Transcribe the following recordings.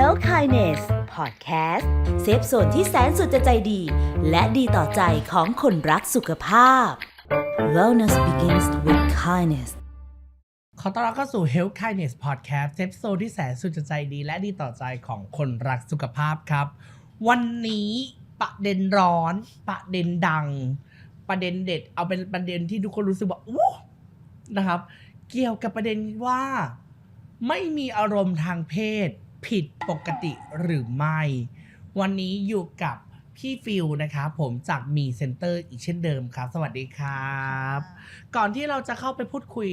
Health Kindness Podcast เซฟโซนที่แสนสุดจะใจดี และดีต่อใจของคนรักสุขภาพ Wellness begins with kindness ขอต้อนรับเข้าสู่ Health Kindness Podcast เซฟโซนที่แสนสุดจะใจดี และดีต่อใจของคนรักสุขภาพครับ วันนี้ประเด็นร้อน ประเด็นดัง ประเด็นเด็ด เอาเป็นประเด็นที่ทุกคนรู้สึกว่าโอ้นะครับ เกี่ยวกับประเด็นว่า ไม่มีอารมณ์ทางเพศ ผิดปกติหรือไม่ วันนี้อยู่กับพี่ฟิลนะครับผมจากมีเซ็นเตอร์อีกเช่นเดิมครับ สวัสดีครับ ก่อนที่เราจะเข้าไปพูดคุย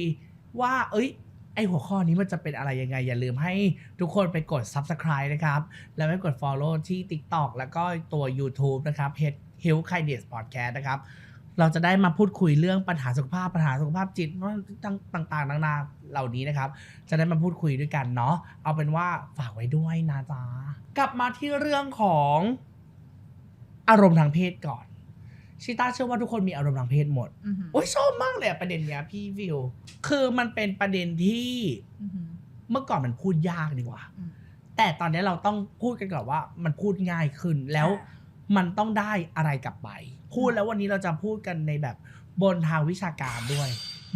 ว่า เอ้ย ไอหัวข้อนี้มันจะเป็นอะไรยังไง อย่าลืมให้ทุกคนไปกด Subscribe นะครับ แล้วไปกด Follow ที่ TikTok แล้วก็ตัว YouTube นะครับ Health Kindness Podcast นะครับเราจะได้มาพูดคุยเรื่องปัญหาสุขภาพปัญหาสุขภาพจิตต่างๆนานา เหล่านี้นะครับ จะได้มาพูดคุยด้วยกันเนาะเอาเป็นว่าฝากไว้ด้วยนะจ๊ะกลับมาที่เรื่องของอารมณ์ทางเพศก่อนชิต้าเชื่อว่าทุกคนมีอารมณ์ทางเพศหมดอือหือโอ้ยชอบมากเลยอะประเด็นเนี้ยพี่วิว คือมันเป็นประเด็นที่อือหือเมื่อก่อนมันพูดยากดีกว่าอืมแต่ตอนนี้เราต้องพูดกันก่อนว่า มันพูดง่ายขึ้นแล้วมันต้องได้อะไรกลับไป พูดแล้ววันนี้เราจะพูดกันในแบบบนทางวิชาการด้วย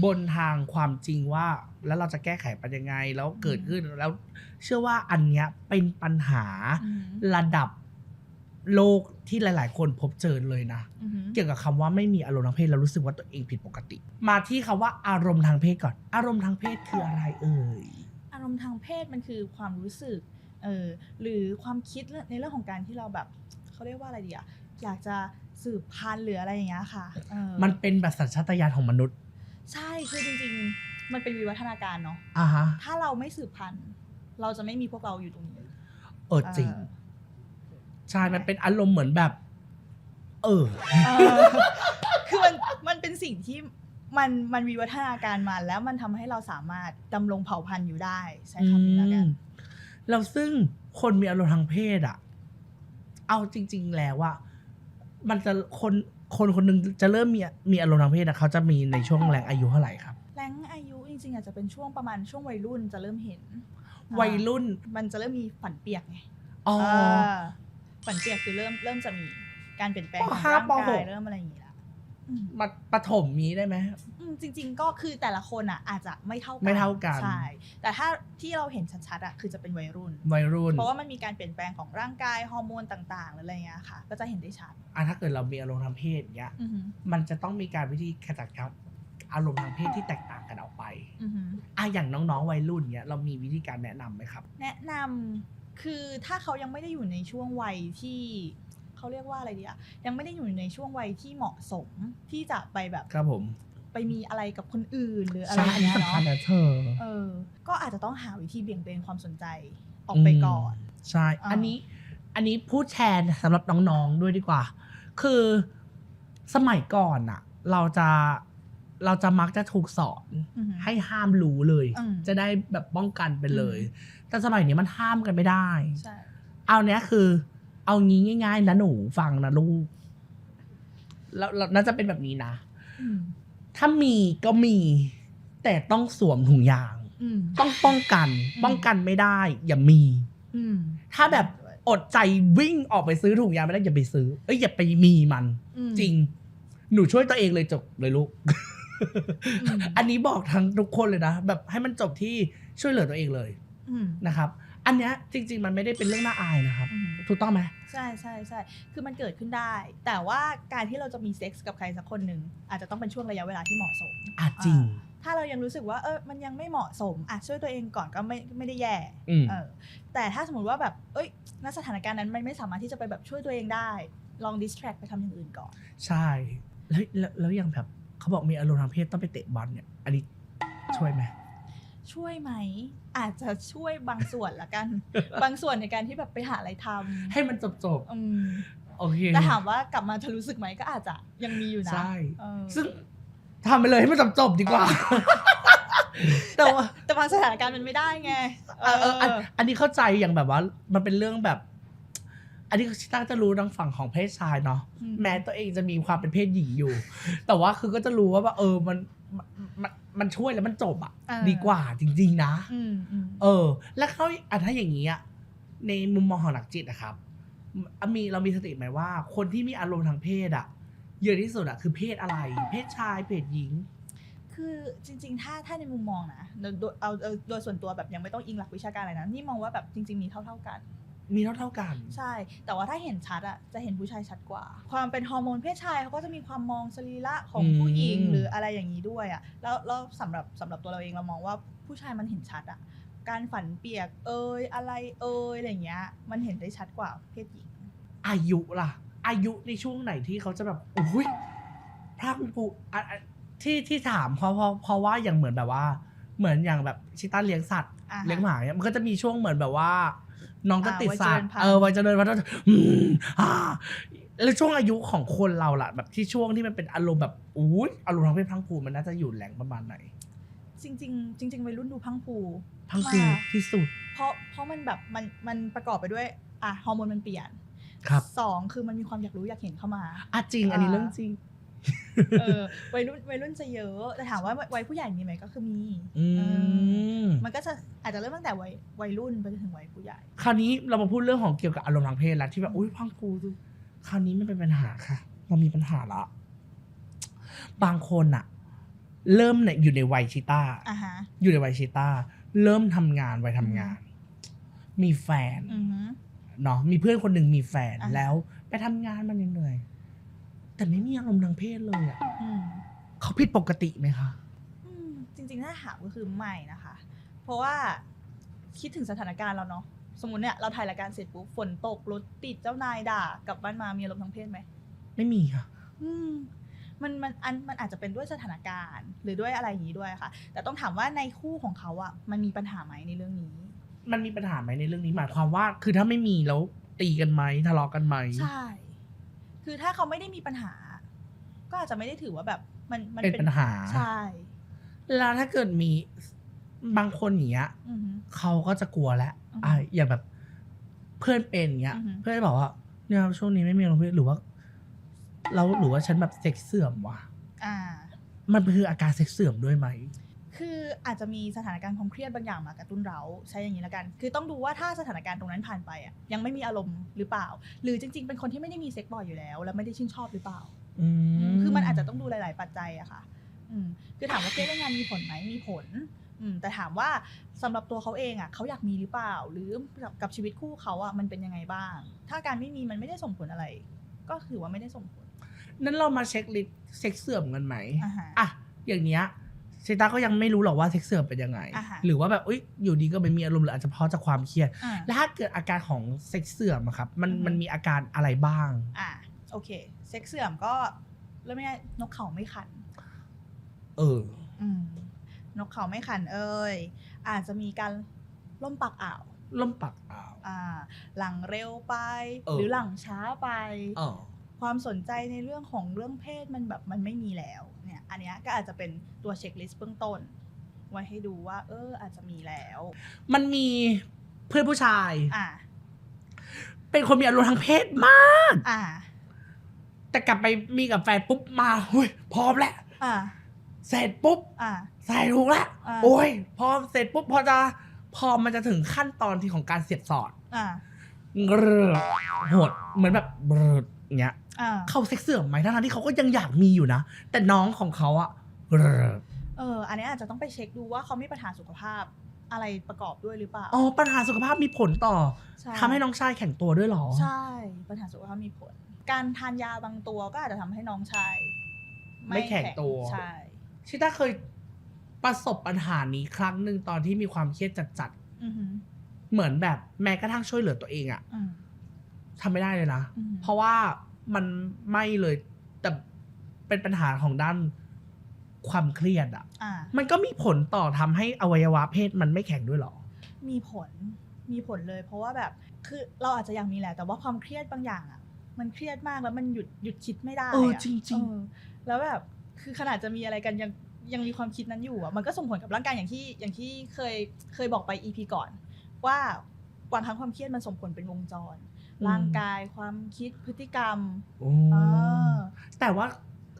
บนทางความจริงว่า แล้วเราจะแก้ไขปัญยังไงแล้วเกิดขึ้นแล้ว เชื่อว่าอันเนี้ยเป็นปัญหาอือหือระดับโลกที่หลาย ๆ คนพบเจอเลยนะอือหือเกี่ยวกับคำว่าไม่มีอารมณ์ทางเพศแล้วรู้สึกว่าตัวเองผิดปกติ มาที่คำว่าอารมณ์ทางเพศก่อน อารมณ์ทางเพศคืออะไรเอ่ยอารมณ์ทางเพศมันคือความรู้สึกเออหรือความคิดในเรื่องของการที่เราแบบเขาเรียกว่าอะไรดีอะอยากจะสืบพันธุ์หรืออะไรอย่างเงี้ยค่ะเออมันเป็นแบบสัญชาตญาณของมนุษย์ ใช่คือจริงๆ มันเป็นวิวัฒนาการเนาะอ่าฮะถ้าเราไม่สืบพันธุ์ เราจะไม่มีพวกเราอยู่ตรงนี้เออจริง เออ ใช่มันเป็นอารมณ์เหมือนแบบ เออ เออคือมันมันเป็นสิ่งที่มันมันวิวัฒนาการมาแล้วมันทำให้เราสามารถดำรงเผ่าพันธุ์อยู่ได้ใช้คำนี้แล้วกันแล้วซึ่งคนมีอารมณ์ทางเพศอะเอาจริง ๆ แล้วอะมันจะคน คนคนหนึงจะเริ่มมีมีอารมณ์ทางเพศอะเขาจะมีในช่วงแรงอายุเท่าไหร่ครับ แรงอายุจริงๆอาจจะเป็นช่วงประมาณช่วงวัยรุ่นจะเริ่มเห็นวัยรุ่นมันจะเริ่มมีฝันเปียกไงอ๋อเออฝันเปียกคือเริ่มเริ่มจะมีการเปลี่ยนแปลงปของห้าร่างปกาหยกเริ่มอะไรอย่างนี้ละอื มมาปฐมนี้ได้ไหม อืมจริง ๆ ก็คือแต่ละคนอะอาจจะไม่เท่ากันไม่เท่ากัน ใช่ แต่ถ้าที่เราเห็นชัดๆอะคือจะเป็นวัยรุ่น วัยรุ่นเพราะว่ามันมีการเปลี่ยนแปลงของร่างกายฮอร์โมนต่างๆหรืออะไรเงี้ยค่ะ ก็จะเห็นได้ชัดอะถ้าเกิดเรามีอารมณ์ทางเพศอย่างเงี้ย อือหือมันจะต้องมีการวิธีขจัดครับอารมณ์ทางเพศที่แตกต่างกันออกไปอือหือ อะอย่างน้องๆวัยรุ่นเนี้ยเรามีวิธีการแนะนำไหมครับ แนะนำคือถ้าเขายังไม่ได้อยู่ในช่วงวัยที่ เขาเรียกว่าอะไรดีอะยังไม่ได้อยู่ในช่วงวัยที่เหมาะสมที่จะไปแบบครับผม ไปมีอะไรกับคนอื่นหรืออะไรใช่ออัย่านงนี้เงี้ยสำคัญเนาะนะเธอเออ ก็อาจจะต้องหาวิธีเบี่ยงเบนความสนใจออกไปก่อน ใช่ อ่า อันนี้ อันนี้พูดแทนสำหรับน้องๆด้วยดีกว่า คือสมัยก่อนอะเราจะเราจะมักจะถูกสอน อือหือ ให้ห้ามรู้เลย อืมจะได้แบบป้องกันไปเลยอืมแต่สมัยนี้มันห้ามกันไม่ได้ ใช่ เอาเนี้ยคือ เอางี้ง่ายๆนะหนูฟังนะลูกแล้วแล้วน่าจะเป็นแบบนี้นะอืมถ้ามีก็มี แต่ต้องสวมถุงยางอืมต้องป้องกันอืมป้องกันไม่ได้ อย่ามีอืมถ้าแบบอดใจวิ่งออกไปซื้อถุงยางไม่ได้อย่าไปซื้อ เอ้ยอย่าไปมีมันอืมจริง หนูช่วยตัวเองเลยจบเลยลูกอืมอันนี้บอกทั้งทุกคนเลยนะแบบให้มันจบที่ช่วยเหลือตัวเองเลยอืมนะครับ อันเนี้ยจริง ๆ มันไม่ได้เป็นเรื่องน่าอายนะครับอืมถูกต้องไหมใช่ใช่ใช่คือมันเกิดขึ้นได้ แต่ว่าการที่เราจะมีเซ็กส์กับใครสักคนหนึ่งอาจจะต้องเป็นช่วงระยะเวลาที่เหมาะสมอะจริงอ่าถ้าเรายังรู้สึกว่าเออมันยังไม่เหมาะสมอะช่วยตัวเองก่อนก็ไม่ไม่ได้แย่อืม เออแต่ถ้าสมมติว่าแบบเอ้ยณสถานการณ์นั้นมันไม่สามารถที่จะไปแบบช่วยตัวเองได้ ลองดิสแทรกไปทำอย่างอื่นก่อน ใช่ แล้วแล้วแล้วอย่างแบบเขาบอกมีอารมณ์ทางเพศต้องไปเตะบอลเนี่ย อันนี้ช่วยไหม ช่วยไหม อาจจะช่วยบางส่วนละกัน บางส่วนในการที่แบบไปหาอะไรทำให้มันจบจบอืมๆโอเคแต่ถามว่ากลับมาจะรู้สึกไหมก็อาจจะยังมีอยู่นะใช่เออซึ่งทำไปเลยให้มันจบจบๆดีกว่า แต่ว่าแต่บางสถานการณ์มันไม่ได้ไงเออเอออันอันนี้เข้าใจอย่างแบบว่า มันเป็นเรื่องแบบ อันนี้ชิต้าจะรู้ทางฝั่งของเพศชายเนาะอืมแม้ตัวเองจะมีความเป็นเพศหญิงอยู่ แต่ว่าคือก็จะรู้ว่าว่าเออมัน มันมันมันช่วยแล้วมันจบอะเออ ดีกว่าจริง ๆ นะ อืมอืมเออ แล้วเขาอะถ้าอย่างนี้อะในมุมมองของนักจิตนะครับมมีเรามีสติไหมว่า คนที่มีอารมณ์ทางเพศอะเยอะที่สุดอะคือเพศอะไร เพศชายเพศหญิง คือจริง ๆ ถ้าถ้าในมุมมองนะโดยโดยเอาเอาโดยส่วนตัวแบบยังไม่ต้องอิงหลักวิชาการอะไรนะ นี่มองว่าแบบจริง ๆ มีเท่า ๆกัน มีเท่าเท่าๆกัน ใช่ แต่ว่าถ้าเห็นชัดอะจะเห็นผู้ชายชัดกว่า ความเป็นฮอร์โมนเพศชายเขาก็จะมีความมองสรีระของอืมผู้หญิงหรืออะไรอย่างนี้ด้วยอะแล้วแล้วสำหรับสำหรับตัวเราเองเรามองว่าผู้ชายมันเห็นชัดอะการฝันเปียกเอยอะไรเอยอะไรอย่างเงี้ย มันเห็นได้ชัดกว่าเพศหญิง อายุล่ะ อายุในช่วงไหนที่เขาจะแบบอุ้ยพรากผูอะอะที่ที่ถามเพราะเพราะเพราะว่าอย่างเหมือนแบบว่า เหมือนอย่างแบบชิต้าเลี้ยงสัตว์อ่าฮะเลี้ยงหมาเนี่ยมันก็จะมีช่วงเหมือนแบบว่า น้องจะติดสัตว์อ่าเออวัยเจริญพันธุ์อืมอ่าแล้วช่วงอายุของคนเราล่ะแบบที่ช่วงที่มันเป็นอารมณ์แบบอุ้ยอารมณ์ทางเพศพรังพรูมันน่าจะอยู่แหล่งประมาณไหน จริงๆจริงๆวัยรุ่นดูพรังพรูพรังพรูมากที่สุด เพราะเพราะมันแบบมันมันประกอบไปด้วยอะฮอร์โมนมันเปลี่ยนครับสองคือมันมีความอยากรู้อยากเห็นเข้ามาอะจริง อันนี้อ่าเรื่องจริง เออวัยรุ่นวัยรุ่นจะเยอะแต่ถามว่าวัยผู้ใหญ่มีไหมก็คือมีอืเออมมันก็จะอาจจะเริ่มตั้งแต่วัยวัยรุ่นไปจนถึงวัยผู้ใหญ่ คราวนี้เรามาพูดเรื่องของเกี่ยวกับอารมณ์ทางเพศแล้วที่แบบอุ้ยพังกูคราวนี้ไม่เป็นปัญหาค่ะ เรามีปัญหาละบางคนอะเริ่มเนี่ยอยู่ในวัยชิต้าอะฮะอยู่ในวัยชิต้าเริ่มทำงานวัยทำงาน มีแฟนอือฮึเนาะมีเพื่อนคนหนึ่งมีแฟนอ่าฮะแล้ว ไปทำงานมันเหนื่อยๆ แต่ไม่มีอารมณ์ทางเพศเลยอะอืมเขาผิดปกติไหมคะอืมจริงๆถ้าถามก็คือไม่นะคะ เพราะว่าคิดถึงสถานการณ์เราเนาะสมมติเนี่ยเราถ่ายรายการเสร็จปุ๊บฝนตกรถติดเจ้านายด่ากลับบ้านมามีอารมณ์ทางเพศไหมไม่มีค่ะ อืมมันมันอันมันอาจจะเป็นด้วยสถานการณ์ หรือด้วยอะไรอย่างนี้ด้วยค่ะ แต่ต้องถามว่าในคู่ของเขาอะมันมีปัญหาไหมในเรื่องนี้ มันมีปัญหาไหมในเรื่องนี้หมายความว่า คือถ้าไม่มีแล้วตีกันไหมทะเลาะกันไหมใช่ คือถ้าเขาไม่ได้มีปัญหา ก็อาจจะไม่ได้ถือว่าแบบ มันมันเป็นปัญหา ใช่แล้วถ้าเกิดมีบางคนอย่างเงี้ยอือฮึเขาก็จะกลัวแล้วอือฮึอะอย่างแบบเพื่อนเป็นอย่างเงี้ย อือฮึ เพื่อนบอกว่าเนี่ยช่วงนี้ไม่มีอารมณ์เพศหรือว่า เราหรือว่าฉันแบบเซ็กเสื่อมวะอ่า มันคืออาการเซ็กเสื่อมด้วยไหม คืออาจจะมีสถานการณ์ความเครียดบางอย่างมากระตุ้นเราใช้อย่างนี้ละกัน คือต้องดูว่าถ้าสถานการณ์ตรงนั้นผ่านไปอะยังไม่มีอารมณ์หรือเปล่า หรือจริง ๆ เป็นคนที่ไม่ได้มีเซ็กบ่อยอยู่แล้ว แล้วไม่ได้ชื่นชอบหรือเปล่าอืคือมันอาจจะต้องดูหลาย ๆ ปัจจัยอะค่ะอืมคือถามว่าเครียดเรื่องงานมีผลไหมมีผลอืมแต่ถามว่าสำหรับตัวเขาเองอะเขาอยากมีหรือเปล่า หรือกับกับชีวิตคู่เขาอะมันเป็นยังไงบ้าง ถ้าการไม่มีมันไม่ได้ส่งผลอะไร ก็ถือว่าไม่ได้ส่งผล นั้นเรามาเช็คลิสต์เซ็กเสื่อมกันไหมอ่าฮะอะอย่างเนี้ย เซตาก็ยังไม่รู้หรอกว่าเซ็กเสื่อมเป็นยังไง อ่าฮะหรือว่าแบบอุ้ยอยู่ดีก็ไม่มีอารมณ์หรืออาจจะเพราะจากความเครียด อ่า แล้วถ้าเกิดอาการของเซ็กเสื่อมอะครับมันอือฮึ มันมีอาการอะไรบ้าง อ่าโอเค เซ็กเสื่อมก็เริ่มง่ายๆนกเขาไม่ขัน เออ อืมนกเขาไม่ขันเอ่ยอาจจะมีการล่มปากอ่าวล่มปักอ่าว อ่าหลังเร็วไป เออ หรือหลังช้าไป เออ ความสนใจในเรื่องของเรื่องเพศมันแบบมันไม่มีแล้วเนี่ย อันเนี้ยก็อาจจะเป็นตัวเช็คลิสต์เบื้องต้น ไว้ให้ดูว่า เออ อาจจะมีแล้ว มันมีเพื่อนผู้ชาย อ่า เป็นคนมีอารมณ์ทางเพศมาก อ่า แต่กลับไปมีกับแฟนปุ๊บมาหุยพร้อมแล้วอ่า เสร็จปุ๊บ อ่า ใส่ถูกแล้วอ่า โอ้ย พอเสร็จปุ๊บพอจะพอมันจะถึงขั้นตอนที่ของการเสียบสอดอ่าเกรอโหดเหมือนแบบเบรดอย่าง เงี้ยอ่าเขาเซ็กเสื่อมไหมทั้งๆที่เขาก็ยังอยากมีอยู่นะ แต่น้องของเขาอะเกรอเออ อันเนี้ยอาจจะต้องไปเช็คดูว่าเขามีปัญหาสุขภาพอะไรประกอบด้วยหรือเปล่า อ๋อ ปัญหาสุขภาพมีผลต่อใช่ทำให้น้องชายแข็งตัวด้วยเหรอ ใช่ ปัญหาสุขภาพมีผล การทานยาบางตัวก็อาจจะทำให้น้องชาย ไม่แข็งตัว ใช่ ชิต้าเคยประสบปัญหานี้ครั้งหนึ่งตอนที่มีความเครียดจัดอือหือๆเหมือนแบบแม้กระทั่งช่วยเหลือตัวเองอะอืม ทำไม่ได้เลยนะอืมเพราะว่ามันไม่เลยแต่เป็นปัญหาของด้านความเครียดอะอ่ามันก็มีผลต่อทำให้อวัยวะเพศมันไม่แข็งด้วยเหรอ มีผลมีผลเลย เพราะว่าแบบคือเราอาจจะอยากมีแหละ แต่ว่าความเครียดบางอย่างอะมันเครียดมากแล้วมันหยุดหยุดคิดไม่ได้ะเออจริงๆเออแล้วแบบคือขนาดจะมีอะไรกันยังยังมีความคิดนั้นอยู่อะมันก็ส่งผลกับร่างกายอย่างที่อย่างที่เคยเคยบอกไป EP ก่อน ว่าบางครั้งความเครียดมันส่งผลเป็นวงจร ร่างกายความคิดพฤติกรรมโอ้เออแต่ว่า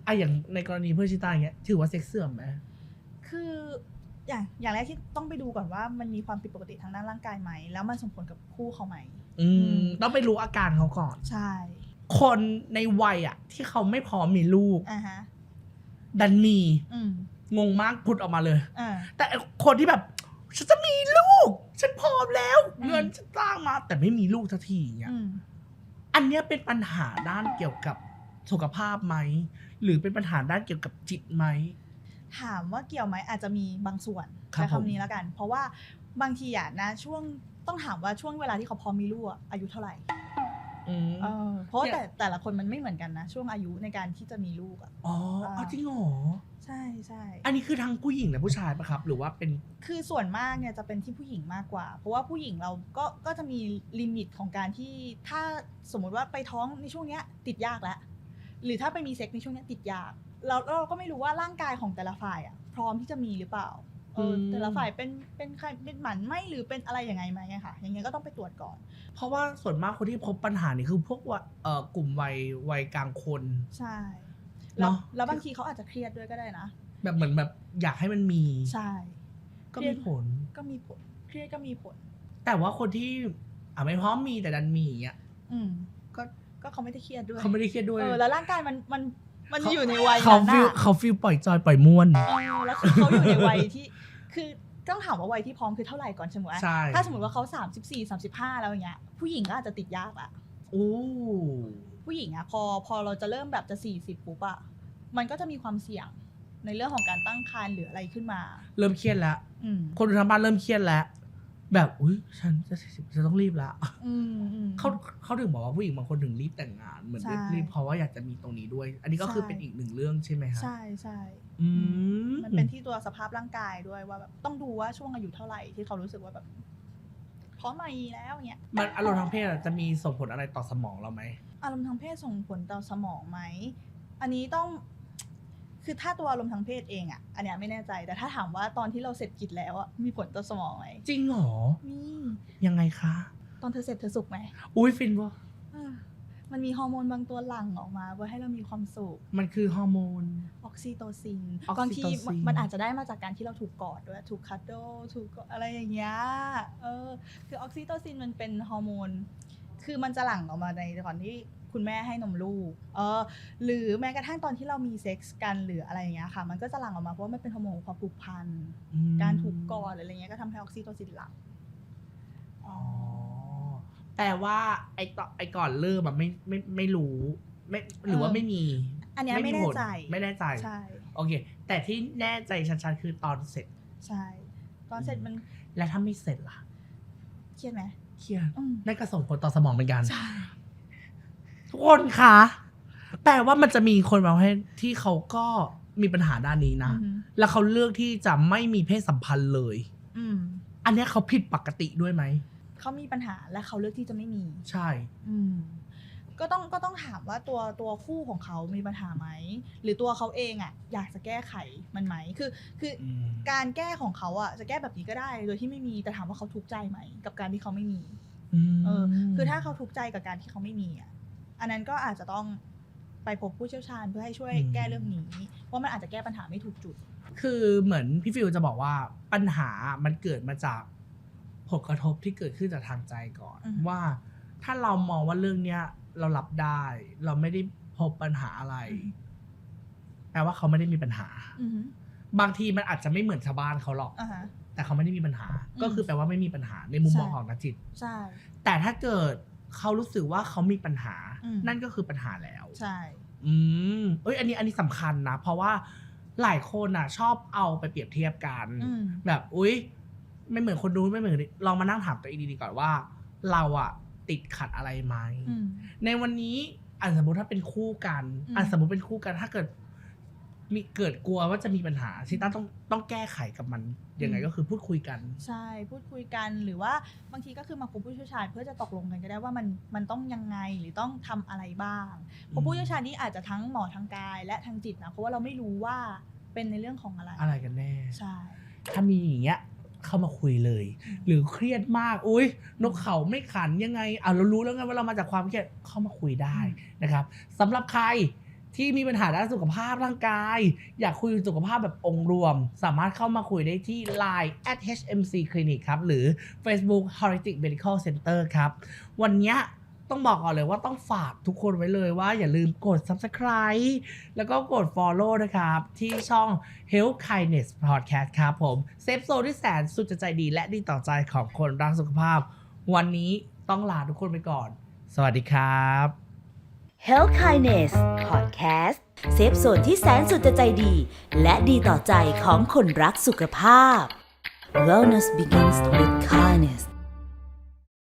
อะอย่างในกรณีเพื่อนชิต้าอย่างเงี้ยถือว่าเซ็กเสื่อมไหมคืออย่างอย่างแรกที่ต้องไปดูก่อนว่ามันมีความผิดปกติทางด้านร่างกายไหม แล้วมันส่งผลกับคู่เขาไหม อืมมต้องไปรู้อาการเขาก่อน ใช่ คนในวัยอะที่เขาไม่พร้อมมีลูกอ่าฮะดันมีอืมงงมากพุดออกมาเลยอ่าแต่ไอ้คนที่แบบ ฉันจะมีลูก ฉันพร้อมแล้ว อืม เงินฉันจ้างมา แต่ไม่มีลูกสักทีเนี่ยอืม อันเนี้ยเป็นปัญหาด้านเกี่ยวกับสุขภาพไหม หรือเป็นปัญหาด้านเกี่ยวกับจิตไหม ถามว่าเกี่ยวไหมอาจจะมีบางส่วนครับใช้ผม คำนี้แล้วกัน เพราะว่าบางทีอะนะช่วงต้องถามว่าช่วงเวลาที่เขาพร้อมมีลูกอะอายุเท่าไหร่อืม เออเพราะว่าเนี่ยแต่แต่ละคนมันไม่เหมือนกันนะ ช่วงอายุในการที่จะมีลูกอะอ๋อเอาจริงเหรอใช่ใช่อันนี้คือทั้งผู้หญิงและผู้ชายปะครับ หรือว่าเป็นคือส่วนมากเนี่ยจะเป็นที่ผู้หญิงมากกว่า เพราะว่าผู้หญิงเราก็ก็จะมีลิมิตของการที่ถ้าสมมุติว่าไปท้องในช่วงเนี้ยติดยากแล้วหรือถ้าไปมีเซ็กในช่วงเนี้ยติดยากเราเราก็ไม่รู้ว่าร่างกายของแต่ละฝ่ายอะพร้อมที่จะมีหรือเปล่า เอออมแต่ละฝ่ายเป็นเป็นใครเป็นหมันไหมหรือเป็นอะไรยังไงไหมอะค่ะอย่างเงี้ยก็ต้องไปตรวจก่อน เพราะว่าส่วนมากคนที่พบปัญหานี่คือพวกว่าเอ่อกลุ่มวัยวัยกลางคนใช่เนอะแล้วแล้วบางทีเขาอาจจะเครียดด้วยก็ได้นะแบบเหมือนแบบอยากให้มันมีใช่ก็มีผลก็มีผลเครียดก็มีผล แต่ว่าคนที่อะไม่พร้อมมีแต่ดันมีอย่างเงี้ยอืมก็ก็เขาไม่ได้เครียดด้วยเขาไม่ได้เครียดด้วยเออแล้วร่างกายมันมันมันเขาอยู่ในวัยเขานั้นฟิลน่ะเขาฟิลปล่อยจอยปล่อยม่วนเออแล้วคือเขาอยู่ในวัยที่ คือต้องถามว่าวัยที่พร้อมคือเท่าไหร่ก่อนใช่ไหมใช่ถ้าสมมติว่าเขาสามสิบสี่สามสิบห้าแล้วอย่างเงี้ยผู้หญิงก็อาจจะติดยากอะโอ้ผู้หญิงอะพอพอเราจะเริ่มแบบจะสี่สิบปุ๊บอะมันก็จะมีความเสี่ยงในเรื่องของการตั้งครรภ์หรืออะไรขึ้นมา เริ่มเครียดแล้วอืมคนทางบ้านเริ่มเครียดแล้ว แบบอุ้ยฉันจะสี่สิบฉันต้องรีบแล้วอืมอืมเขาเขาถึงบอกว่าผู้หญิงบางคนถึงรีบแต่งงานเหมือนใช่รีบรีบเพราะว่าอยากจะมีตรงนี้ด้วย อันนี้ก็คือใช่เป็นอีกหนึ่งเรื่องใช่ไหมครับใช่ใช่อืมมันเป็นที่ตัวสภาพร่างกายด้วยว่าแบบต้องดูว่าช่วงอายุเท่าไหร่ที่เขารู้สึกว่าแบบพร้อมมาแล้วเงี้ยมันอารมณ์ทางเพศอะจะมีส่งผลอะไรต่อสมองเราไหมอารมณ์ทางเพศส่งผลต่อสมองไหมอันนี้ต้อง คือถ้าตัวอารมณ์ทางเพศเองอะอันเนี้ยไม่แน่ใจ แต่ถ้าถามว่าตอนที่เราเสร็จกิจแล้วอะมีผลต่อสมองไหมจริงเหรอ มียังไงคะ ตอนเธอเสร็จเธอสุขไหม อุ้ยฟินวะเออมันมีฮอร์โมนบางตัวหลั่งออกมาเพื่อให้เรามีความสุข มันคือฮอร์โมน ออกซิโตซินออกซิโตซินบางทีมันมันอาจจะได้มาจากการที่เราถูกกอดด้วย ถูกคัดโด ถูกอะไรอย่างเงี้ย เออ คือออกซิโตซินมันเป็นฮอร์โมน คือมันจะหลั่งออกมาในตอนที่ คุณแม่ให้นมลูก เออ หรือแม้กระทั่งตอนที่เรามีเซ็กส์กันหรืออะไรอย่างเงี้ยค่ะ มันก็จะหลั่งออกมาเพราะว่ามันเป็นฮอร์โมนของความผูกพันอืมการถูกกอดหรืออะไรเงี้ยก็ทำให้ออกซิโตซินหลั่งอ๋อแปลว่าไอต่อไอก่อนเริ่มอะไม่ไม่ไม่รู้ไม่หรือว่าเออไม่มี อันเนี้ยไม่แน่ผลใจไม่แน่ใจใช่โอเค แต่ที่แน่ใจชัดๆคือตอนเสร็จ ใช่ ตอนเสร็จมัน และถ้าไม่เสร็จล่ะ เครียดไหมเครียดอืมนั่นก็ส่งผลต่อสมองเหมือนกันใช่ ทุกคนคะแปลว่ามันจะมีคนประเภทที่เขาก็มีปัญหาด้านนี้นะ อืมแล้วเขาเลือกที่จะไม่มีเพศสัมพันธ์เลย อืมอันเนี้ยเขาผิดปกติด้วยไหม เขามีปัญหาและเขาเลือกที่จะไม่มี ใช่ อืมก็ต้องก็ต้องถามว่าตัวตัวคู่ของเขามีปัญหาไหม หรือตัวเขาเองอะ อยากจะแก้ไขมันไหมคือคืออมการแก้ของเขาอะจะแก้แบบนี้ก็ได้ โดยที่ไม่มีแต่ถามว่าเขาทุกข์ใจไหม กับการที่เขาไม่มีมเออ คือถ้าเขาทุกข์ใจกับการที่เขาไม่มีอะ อันนั้นก็อาจจะต้องไปพบผู้เชี่ยวชาญเพื่อให้ช่วยแก้เรื่องนี้ เพราะมันอาจจะแก้ปัญหาไม่ถูกจุด คือเหมือนพี่ฟิวจะบอกว่าปัญหามันเกิดมาจากผลกระทบที่เกิดขึ้นจากทางใจก่อนอือฮึว่าถ้าเรามองว่าเรื่องเนี้ยเรารับได้ เราไม่ได้พบปัญหาอะไร แปลว่าเขาไม่ได้มีปัญหาอือฮึบางทีมันอาจจะไม่เหมือนชาวบ้านเขาหรอกอ่าฮะแต่เขาไม่ได้มีปัญหาอืมก็คือแปลว่าไม่มีปัญหาในมุมมองใช่ของนักจิตใช่แต่ถ้าเกิด เขารู้สึกว่าเขามีปัญหาอืมนั่นก็คือปัญหาแล้ว ใช่ อืมเอ้ย อันนี้อันนี้สำคัญนะ เพราะว่าหลายคนอะ ชอบเอาไปเปรียบเทียบกันอืมแบบอุ๊ยไม่เหมือนคนนู้นไม่เหมือนคนนี้ลองมานั่งถามตัวเองดีๆก่อนว่า เราอะติดขัดอะไรไหมอืมในวันนี้อันสมมติถ้าเป็นคู่กันอืมอันสมมติเป็นคู่กันถ้าเกิด มีเกิดกลัวว่าจะมีปัญหาซิต้าต้องต้องแก้ไขกับมันยังไงก็คือพูดคุยกัน ใช่พูดคุยกันหรือว่าบางทีก็คือมาพบผู้เชี่ยวชาญเพื่อจะตกลงกันก็ได้ว่ามันมันต้องยังไงหรือต้องทำอะไรบ้างเพราะผู้เชี่ยวชาญนี่อาจจะทั้งหมอทางกาย และทางจิตนะเพราะว่าเราไม่รู้ว่าเป็นในเรื่องของอะไร อะไรกันแน่ใช่ถ้ามีอย่างเงี้ยเข้ามาคุยเลย หรือเครียดมากอุ้ยนกเขาไม่ขันยังไงอะเรารู้แล้วไงว่าเรามาจากความเครียดเข้ามาคุยได้นะครับสำหรับใคร ที่มีปัญหาด้านสุขภาพร่างกาย อยากคุยสุขภาพแบบองค์รวม สามารถเข้ามาคุยได้ที่ Line at HMC Clinic ครับ หรือ Facebook Holistic Medical Center ครับ วันนี้ต้องบอกก่อนเลยว่าต้องฝากทุกคนไว้เลยว่าอย่าลืมกด Subscribe แล้วก็กด Follow นะครับ ที่ช่อง Health Kindness Podcast ครับผมเซฟโซที่แสนสุดจะใจดีและดีต่อใจของคนรักสุขภาพ วันนี้ต้องลาทุกคนไปก่อน สวัสดีครับ Health Kindness Podcast เซฟโซนที่แสนสุดจะใจดี และดีต่อใจของคนรักสุขภาพ Wellness begins with kindness